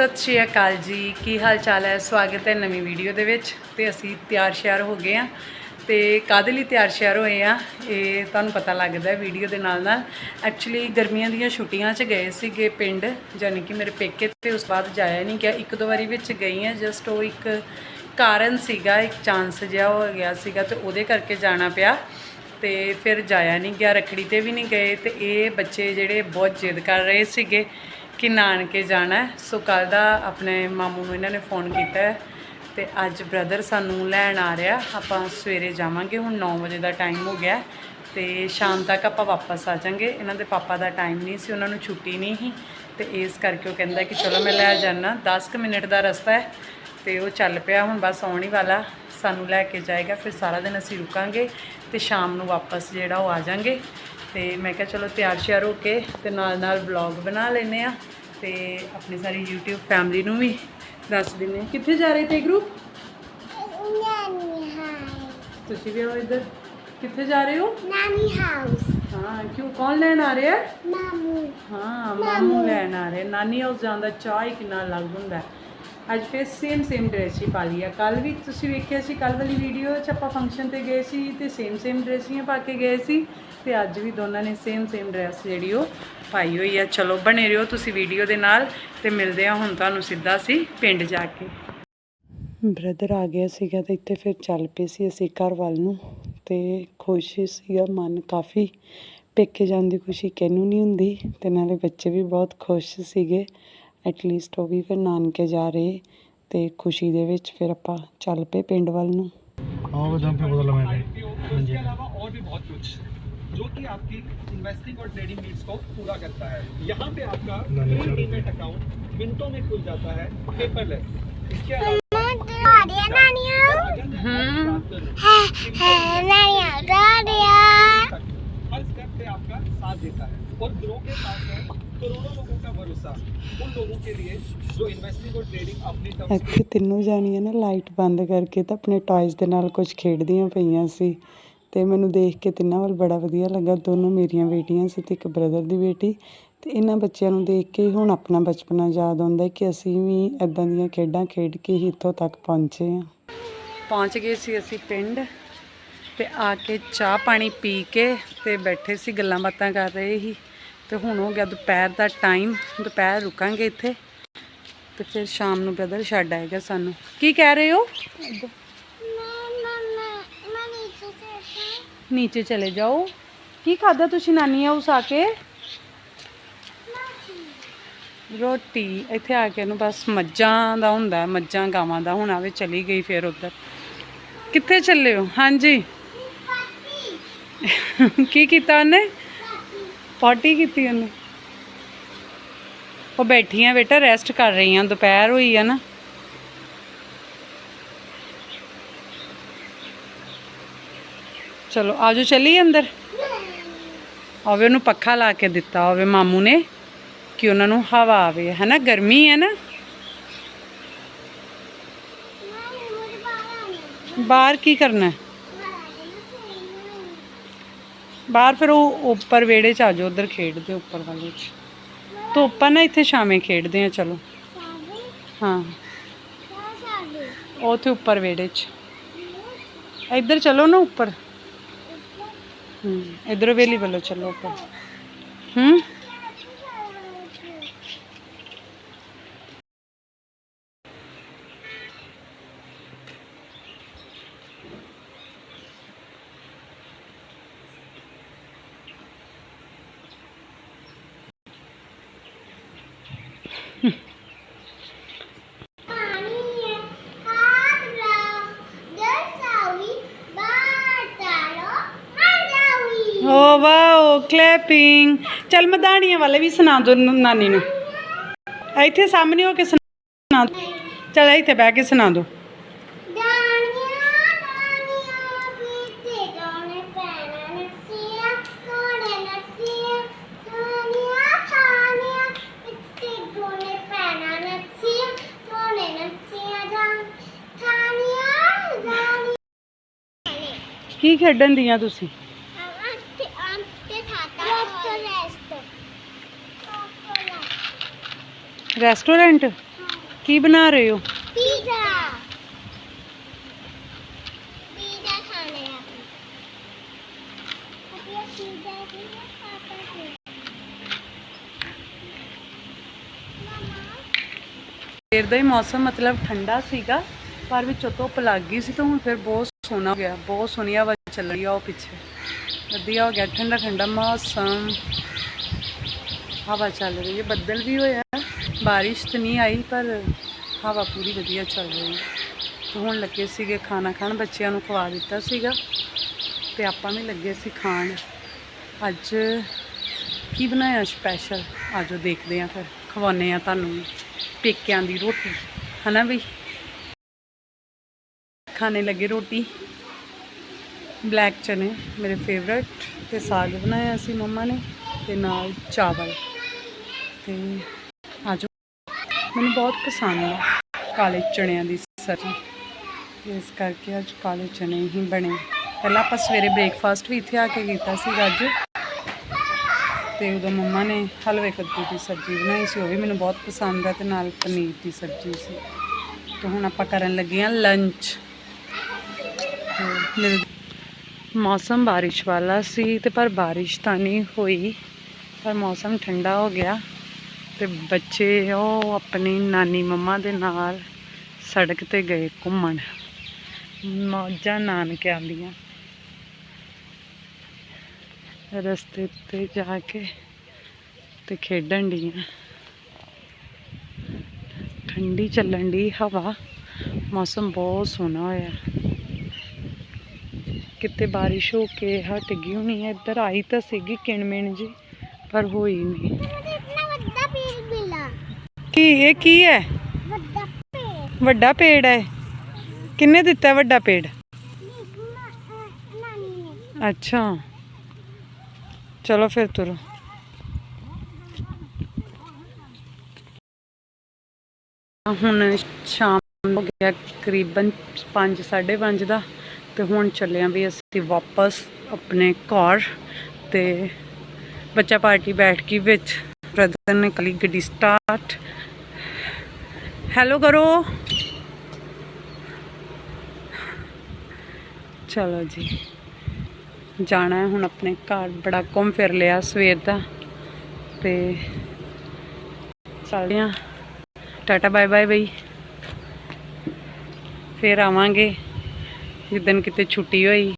ਸਤਿ ਸ਼੍ਰੀ ਅਕਾਲ ਜੀ। ਕੀ ਹਾਲ ਚਾਲ ਹੈ? ਸਵਾਗਤ ਹੈ ਨਵੀਂ ਵੀਡੀਓ ਦੇ ਵਿੱਚ। ਤੇ ਅਸੀਂ ਤਿਆਰ ਸ਼ਿਆਰ ਹੋ ਗਏ ਆ ਤੇ ਕਾਦੇ ਲਈ ਤਿਆਰ ਸ਼ਿਆਰ ਹੋਏ ਆ ਇਹ ਤੁਹਾਨੂੰ ਪਤਾ ਲੱਗਦਾ ਵੀਡੀਓ ਦੇ ਨਾਲ ਨਾਲ। ਐਕਚੁਅਲੀ ਗਰਮੀਆਂ ਦੀਆਂ ਛੁੱਟੀਆਂ 'ਚ ਗਏ ਸੀਗੇ ਪਿੰਡ ਯਾਨੀ ਕਿ ਮੇਰੇ ਪੇਕੇ ਤੇ ਉਸ ਬਾਅਦ ਜਾਇਆ ਨਹੀਂ ਗਿਆ। ਇੱਕ ਦੋ ਵਾਰੀ ਵਿੱਚ ਗਈ ਆ ਜਸਟ ਉਹ ਇੱਕ ਕਾਰਨ ਸੀਗਾ, ਇੱਕ ਚਾਂਸ ਜਿਹਾ ਹੋ ਗਿਆ ਸੀਗਾ ਤੇ ਉਹਦੇ ਕਰਕੇ ਜਾਣਾ ਪਿਆ। ਤੇ ਫਿਰ ਜਾਇਆ ਨਹੀਂ ਗਿਆ, ਰਖੜੀ ਤੇ ਵੀ ਨਹੀਂ ਗਏ ਤੇ ਇਹ ਬੱਚੇ ਜਿਹੜੇ ਬਹੁਤ ਜਿੱਦ ਕਰ ਰਹੇ ਸੀਗੇ। ਕਿ ਨਾਨਕੇ ਜਾਣਾ ਸੋ ਕੱਲ ਦਾ ਆਪਣੇ ਮਾਮੂ ਨੂੰ ਇਹਨਾਂ ਨੇ ਫੋਨ ਕੀਤਾ ਹੈ ਤੇ ਅੱਜ ਬ੍ਰਦਰ ਸਾਨੂੰ ਲੈਣ ਆ ਰਿਹਾ। ਆਪਾਂ ਸਵੇਰੇ ਜਾਵਾਂਗੇ, ਹੁਣ 9 ਵਜੇ ਦਾ ਟਾਈਮ ਹੋ ਗਿਆ ਹੈ ਤੇ ਸ਼ਾਮ ਤੱਕ ਆਪਾਂ ਵਾਪਸ ਆ ਜਾਾਂਗੇ। ਇਹਨਾਂ ਦੇ ਪਾਪਾ ਦਾ ਟਾਈਮ ਨਹੀਂ ਸੀ, ਉਹਨਾਂ ਨੂੰ ਛੁੱਟੀ ਨਹੀਂ ਸੀ। ਤੇ ਇਸ ਕਰਕੇ ਉਹ ਕਹਿੰਦਾ ਕਿ ਚਲੋ ਮੈਂ ਲੈ ਜਾਣਾ 10 ਕੁ ਮਿੰਟ ਦਾ ਰਸਤਾ ਹੈ ਤੇ ਉਹ ਚੱਲ ਪਿਆ, ਹੁਣ ਬਸ ਆਉਣ ਹੀ ਵਾਲਾ। ਸਾਨੂੰ ਲੈ ਕੇ ਜਾਏਗਾ, ਫਿਰ ਸਾਰਾ ਦਿਨ ਅਸੀਂ ਰੁਕਾਂਗੇ ਤੇ ਸ਼ਾਮ ਨੂੰ ਵਾਪਸ ਜਿਹੜਾ ਉਹ ਆ ਜਾਾਂਗੇ। ਤੇ ਮੈਂ ਕਿਹਾ ਚਲੋ ਤਿਆਰ ਸ਼ਿਆਰ ਹੋ ਕੇ ਤੇ ਨਾਲ ਨਾਲ ਵਲੌਗ ਬਣਾ ਲੈਨੇ ਆ ਤੇ ਆਪਣੀ ਸਾਰੀ YouTube ਫੈਮਿਲੀ ਨੂੰ ਵੀ ਦੱਸ ਦਿੰਨੇ ਕਿੱਥੇ ਜਾ ਰਹੇ ਤੇ ਗਰੁੱਪ ਤੁਸੀਂ ਵੀ ਆਓ ਇੱਧਰ। ਕਿੱਥੇ ਜਾ ਰਹੇ ਹੋ? ਨਾਨੀ ਹਾਊਸ ਹਾਂ ਕਿਉਂ? ਕੌਣ ਲੈਣ ਆ ਰਿਹਾ? ਮਾਮੂ। ਹਾਂ ਮਾਮੂ ਲੈਣ ਆ ਰਹੇ। ਨਾਨੀ ਹਾਊਸ ਜਾਂਦਾ ਚਾਹ ਹੀ ਕਿੰਨਾ ਲੱਗ ਹੁੰਦਾ। ਅੱਜ ਫਿਰ ਸੇਮ ਸੇਮ ਡਰੈਸ ਹੀ ਪਾ ਲਈ ਆ। ਕੱਲ ਵੀ ਤੁਸੀਂ ਵੇਖਿਆ ਸੀ ਕੱਲ ਵਾਲੀ ਵੀਡੀਓ 'ਚ ਆਪਾਂ ਫੰਕਸ਼ਨ ਤੇ ਗਏ ਸੀ ਤੇ ਸੇਮ ਸੇਮ ਡਰੈਸ ਹੀ ਪਾ ਕੇ ਗਏ ਸੀ ਤੇ ਅੱਜ ਵੀ ਦੋਨਾਂ ਨੇ ਸੇਮ ਸੇਮ ਡਰੈਸ ਜਿਹੜੀ ਉਹ ਪਾਈ ਹੋਈ ਆ। ਚਲੋ, ਬਣੇ ਰਹੋ ਤੁਸੀਂ ਵੀਡੀਓ ਦੇ ਨਾਲ ਤੇ ਮਿਲਦੇ ਆ ਹੁਣ ਤੁਹਾਨੂੰ ਸਿੱਧਾ ਸੀ ਪਿੰਡ ਜਾ ਕੇ। ਬ੍ਰਦਰ ਆ ਗਿਆ ਸੀਗਾ ਤੇ ਇੱਥੇ ਫਿਰ ਚੱਲ ਪਏ ਸੀ ਅਸੀਂ ਘਰ ਵੱਲ ਨੂੰ ਤੇ ਖੁਸ਼ ਸੀਗਾ, ਮਨ ਕਾਫੀ ਪੇਕੇ ਜਾਣ ਦੀ ਖੁਸ਼ੀ ਕਿਹਨੂੰ ਨਹੀਂ ਹੁੰਦੀ ਤੇ ਨਾਲੇ ਬੱਚੇ ਵੀ ਬਹੁਤ ਖੁਸ਼ ਸੀਗੇ। ਐਟਲੀਸਟ ਉਹ ਵੀ ਫਿਰ ਨਾਨਕੇ ਜਾ ਰਹੇ ਤੇ ਖੁਸ਼ੀ ਦੇ ਵਿੱਚ ਫਿਰ ਆਪਾਂ ਚੱਲ ਪਏ ਪਿੰਡ ਵੱਲ ਨੂੰ हाँ वो जम पे बोतल में हाँ जी इसके अलावा और भी बहुत कुछ जो कि आपकी इन्वेस्टिंग और ट्रेडिंग नीड्स को पूरा करता है यहाँ पे आपका नानी फ्री चलो। डीमेट अकाउंट मिनटों में खुल जाता है पेपरलेस इसके अलावा ਆ ਰਿਹਾ ਨਾਨੀ ਹਾਊਸ आपका साथ देता है और ग्रो के पास है करोड़ों लोगों का भरोसा उन लोगों के लिए जो इन्वेस्टिंग और ट्रेडिंग अपनी तरफ ਇੱਥੇ ਤਿੰਨੋਂ ਜਾਣੀਆਂ ਨਾ ਲਾਈਟ ਬੰਦ ਕਰਕੇ ਤਾਂ ਆਪਣੇ ਟਾਇਜ਼ ਦੇ ਨਾਲ ਕੁਝ ਖੇਡਦੀਆਂ ਪਈਆਂ ਸੀ ਤੇ ਮੈਨੂੰ ਦੇਖ ਕੇ ਤਿੰਨਾਂ ਵੱਲ ਬੜਾ ਵਧੀਆ ਲੱਗਾ ਦੋਨੋਂ ਮੇਰੀਆਂ ਬੇਟੀਆਂ ਸੀ ਤੇ ਇੱਕ ਬ੍ਰਦਰ ਦੀ ਬੇਟੀ ਤੇ ਇਹਨਾਂ ਬੱਚਿਆਂ ਨੂੰ ਦੇਖ ਕੇ ਹੁਣ ਆਪਣਾ ਬਚਪਨਾ ਯਾਦ ਆਉਂਦਾ ਕਿ ਅਸੀਂ ਵੀ ਇਦਾਂ ਦੀਆਂ ਖੇਡਾਂ ਖੇਡ ਕੇ ਹੀ ਇੱਥੋਂ ਤੱਕ ਪਹੁੰਚੇ ਹਾਂ ਪਹੁੰਚ ਗਏ ਸੀ ਅਸੀਂ ਪਿੰਡ ਤੇ ਆ ਕੇ ਚਾਹ ਪਾਣੀ ਪੀ ਕੇ ਤੇ ਬੈਠੇ ਸੀ, ਗੱਲਾਂ ਬਾਤਾਂ ਕਰ ਰਹੇ ਸੀ। ਤੇ ਹੁਣ ਹੋ ਗਿਆ ਦੁਪਹਿਰ ਦਾ ਟਾਈਮ ਦੁਪਹਿਰ ਰੁਕਾਂਗੇ ਇੱਥੇ। ਤੇ ਫਿਰ ਸ਼ਾਮ ਨੂੰ ਬ੍ਰਦਰ ਛੱਡ ਆਏਗਾ ਸਾਨੂੰ। ਕੀ ਕਹਿ ਰਹੇ ਹੋ? ਨੀਚੇ ਚਲੇ ਜਾਓ। ਕੀ ਖਾਦਾ ਤੁਸੀਂ ਨਾਨੀ ਹਾਊਸ ਆ ਕੇ? ਰੋਟੀ। ਇੱਥੇ ਆ ਕੇ ਨੂੰ ਬਸ ਮੱਝਾਂ ਦਾ ਹੁੰਦਾ, ਮੱਝਾਂ ਗਾਵਾਂ ਦਾ। ਹੁਣ ਆਵੇ ਚਲੀ ਗਈ ਫਿਰ ਉੱਧਰ। ਕਿੱਥੇ ਚੱਲੇ ਹੋ? ਹਾਂਜੀ। ਕੀ ਕੀਤਾ ਉਹਨੇ? ਪਾਰਟੀ ਕੀਤੀ ਉਹਨੇ। ਉਹ ਬੈਠੀਆਂ ਬੇਟਾ ਰੈਸਟ ਕਰ ਰਹੀਆਂ ਦੁਪਹਿਰ ਹੋਈ ਆ ਨਾ। ਚਲੋ, ਆਜੋ ਚੱਲੀਏ ਅੰਦਰ। ਆਵੇ ਉਹਨੂੰ ਪੱਖਾ ਲਾ ਕੇ ਦਿੱਤਾ ਹੋਵੇ ਮਾਮੂ ਨੇ ਕਿ ਉਹਨਾਂ ਨੂੰ ਹਵਾ ਆਵੇ। ਹੈ ਨਾ ਗਰਮੀ ਹੈ ਨਾ। ਬਾਹਰ ਬਾਹਰ ਕੀ ਕਰਨਾ? ਹੈ? ਬਾਹਰ ਫਿਰ ਉਹ ਉੱਪਰ ਵਿਹੜੇ ਚ ਆ ਜਾਓ, ਉਧਰ ਖੇਡਦੇ ਉੱਪਰ ਵਾਲੇ ਚ। ਧੁੱਪ ਆ ਨਾ, ਇੱਥੇ ਸ਼ਾਮੇ ਖੇਡਦੇ ਆ, ਚਲੋ। ਹਾਂ। ਉਹ ਉੱਥੇ ਉੱਪਰ ਵਿਹੜੇ ਚ। ਇੱਧਰ ਚਲੋ ਨਾ ਉੱਪਰ। ਹੂੰ, ਇਧਰੋਂ ਵੇਲੀ ਵੱਲੋਂ ਚਲੋ ਉੱਪਰ। ਹੂੰ? ਕਲੈਪਿੰਗ ਚਲ ਮਦਾਨੀਆਂ ਵਾਲੇ ਵੀ ਸੁਣਾ ਦੋ ਨਾਨੀ ਨੂੰ। ਇੱਥੇ ਸਾਹਮਣੇ ਹੋ ਕੇ ਸੁਣਾ ਚਲ ਇੱਥੇ ਬਹਿ ਕੇ ਸੁਣਾ ਦੋ। ਕੀ ਖੇਡਣ ਦੀਆਂ ਤੁਸੀਂ ਪੈਣਾ ਨਸੀਆ ਕੋਣੇ ਨਸੀਆ ਦਾਨੀਆਂ ਥਾਨੀਆਂ ਕੀਤੇ ਗਾਣੇ ਪੈਣਾ ਨਸੀਆ ਕੋਣੇ ਨਸੀਆ ਜਾਨ ਥਾਨੀਆਂ ਦਾਨੀਆਂ ਕੀ ਖੇਡਣ ਦੀਆਂ ਤੁਸੀਂ ਤੇ ਆਮ ਤੇ ਥਾਤਾ ਰੈਸਟ ਰੈਸਟ ਰੈਸਟੋਰੈਂਟ? ਕੀ ਬਣਾ ਰਹੇ ਹੋ? ਪੀਜ਼ਾ। ਪੀਜ਼ਾ ਖਾਣੇ ਆ। ਅਸੀਂ ਪੀਜ਼ਾ ਵੀ ਖਾਤਾ ਹੈ ਮਮਾ ਸਵੇਰ ਦਾ ਹੀ ਮੌਸਮ ਮਤਲਬ ਠੰਡਾ ਸੀਗਾ ਪਰ ਵਿੱਚੋਂ ਧੁੱਪ ਲੱਗ ਗਈ ਸੀ ਤਾਂ ਹੁਣ ਫਿਰ ਬਹੁਤ ਸੋਹਣਾ ਹੋ ਗਿਆ ਬਹੁਤ ਸੋਹਣੀ ਹਵਾ ਚੱਲ ਰਹੀ ਆ ਉਹ ਪਿੱਛੇ। ਵਧੀਆ ਹੋ ਗਿਆ ਠੰਡਾ ਠੰਡਾ ਮੌਸਮ। ਹਵਾ ਚੱਲ ਰਹੀ ਹੈ ਬੱਦਲ ਵੀ ਹੋਇਆ ਬਾਰਿਸ਼ ਤਾਂ ਨਹੀਂ ਆਈ, ਪਰ ਹਵਾ ਪੂਰੀ ਵਧੀਆ ਚੱਲ ਰਹੀ। ਹੈ ਤੇ ਹੁਣ ਲੱਗੇ ਸੀਗੇ, ਖਾਣਾ ਖਾਣ ਬੱਚਿਆਂ ਨੂੰ ਖਵਾ ਦਿੱਤਾ ਸੀਗਾ ਤੇ ਆਪਾਂ ਵੀ ਲੱਗੇ ਸੀ ਖਾਣ। ਅੱਜ ਕੀ ਬਣਾਇਆ ਸਪੈਸ਼ਲ ਆਜੋ ਦੇਖਦੇ ਆਂ ਫਿਰ, ਖਵਾਉਂਦੇ ਆ ਤੁਹਾਨੂੰ ਪੇਕਿਆਂ ਦੀ ਰੋਟੀ, ਹਨਾ ਬਈ? ਖਾਣੇ ਲੱਗੇ ਰੋਟੀ। ਬਲੈਕ ਚਨੇ, ਮੇਰੇ ਫੇਵਰਟ ਤੇ ਸਾਗ ਬਣਾਇਆ ਸੀ ਮੰਮਾ ਨੇ, ਤੇ ਨਾਲ ਚਾਵਲ। ਤੇ ਮੈਨੂੰ ਬਹੁਤ ਪਸੰਦ ਆ ਕਾਲੇ ਚਣਿਆਂ ਦੀ ਸਬਜ਼ੀ। ਇਸ ਕਰਕੇ ਅੱਜ ਕਾਲੇ ਚਣੇ ਹੀ ਬਣੇ। ਪਹਿਲਾਂ ਆਪਾਂ ਸਵੇਰੇ ਬ੍ਰੇਕਫਾਸਟ ਵੀ ਇੱਥੇ ਆ ਕੇ ਕੀਤਾ ਸੀ ਅੱਜ। ਤੇ ਉਦੋਂ ਮੰਮਾ ਨੇ ਹਲਵੇ ਕੱਦੂ ਦੀ ਸਬਜ਼ੀ ਬਣਾਈ ਸੀ, ਉਹ ਵੀ ਮੈਨੂੰ ਬਹੁਤ ਪਸੰਦ ਹੈ ਤੇ ਨਾਲ ਪਨੀਰ ਦੀ ਸਬਜ਼ੀ ਸੀ। ਤੇ ਹੁਣ ਆਪਾਂ ਕਰਨ ਲੱਗੇ ਹਾਂ ਲੰਚ ਮੌਸਮ ਬਾਰਿਸ਼ ਵਾਲਾ ਸੀ ਤੇ ਪਰ ਬਾਰਿਸ਼ ਤਾਂ ਨਹੀਂ ਹੋਈ। ਪਰ ਮੌਸਮ ਠੰਡਾ ਹੋ ਗਿਆ। ਤੇ ਬੱਚੇ ਉਹ ਆਪਣੀ ਨਾਨੀ ਮੰਮਾ ਦੇ ਨਾਲ ਸੜਕ ਤੇ ਗਏ ਘੁੰਮਣ। ਮੌਜਾਂ ਨਾਨਕਿਆਂ ਦੀਆਂ। ਰਸਤੇ ਤੇ ਜਾ ਕੇ ਤੇ ਖੇਡਣ ਡੀਆਂ। ਠੰਡੀ ਚੱਲਣ ਦੀ ਹਵਾ। ਮੌਸਮ ਬਹੁਤ ਸੋਹਣਾ ਹੋਇਆ। ਕਿਤੇ ਬਾਰਿਸ਼ ਹੋ ਕੇ ਹਟ ਗਈ ਹੋਣੀ ਹੈ ਇੱਧਰ ਆਈ ਤਾਂ ਸੀਗੀ ਕਿਣਮਿਣ ਜੀ, ਪਰ ਹੋਈ ਨਹੀਂ ਮੈਨੂੰ ਇਤਨਾ ਵੱਡਾ ਪੇੜ ਮਿਲਾ ਕੀ ਇਹ ਕੀ ਹੈ? ਵੱਡਾ ਪੇੜ। ਵੱਡਾ ਪੇੜ ਹੈ। ਕਿੰਨੇ ਦਿੱਤਾ ਵੱਡਾ ਪੇੜ? ਅੱਛਾ। ਚਲੋ ਫਿਰ ਤੁਰੋ। ਹੁਣ ਸ਼ਾਮ ਹੋ ਗਿਆ ਕਰੀਬਨ 5 5:30 ਦਾ। ਤੇ ਹੁਣ ਚੱਲੇ ਆਂ ਵੀ ਅਸੀਂ ਵਾਪਸ ਆਪਣੇ ਘਰ ਤੇ ਬੱਚਾ ਪਾਰਟੀ ਬੈਠ ਕੇ ਵਿੱਚ। ਬ੍ਰਦਰ ਨੇ ਕਲੀ ਗੱਡੀ ਸਟਾਰਟ ਹੈਲੋ ਕਰੋ। ਚਲੋ ਜੀ। ਜਾਣਾ ਹੈ ਹੁਣ ਆਪਣੇ ਘਰ। ਬੜਾ ਘੁੰਮ ਫਿਰ ਲਿਆ ਸਵੇਰ ਦਾ। ਤੇ ਚੱਲਦੇ ਹਾਂ। ਟਾਟਾ, ਬਾਏ ਬਾਏ, ਬਈ। ਫਿਰ ਆਵਾਂਗੇ। ਜਿੱਦਣ ਕਿਤੇ ਛੁੱਟੀ ਹੋਈ।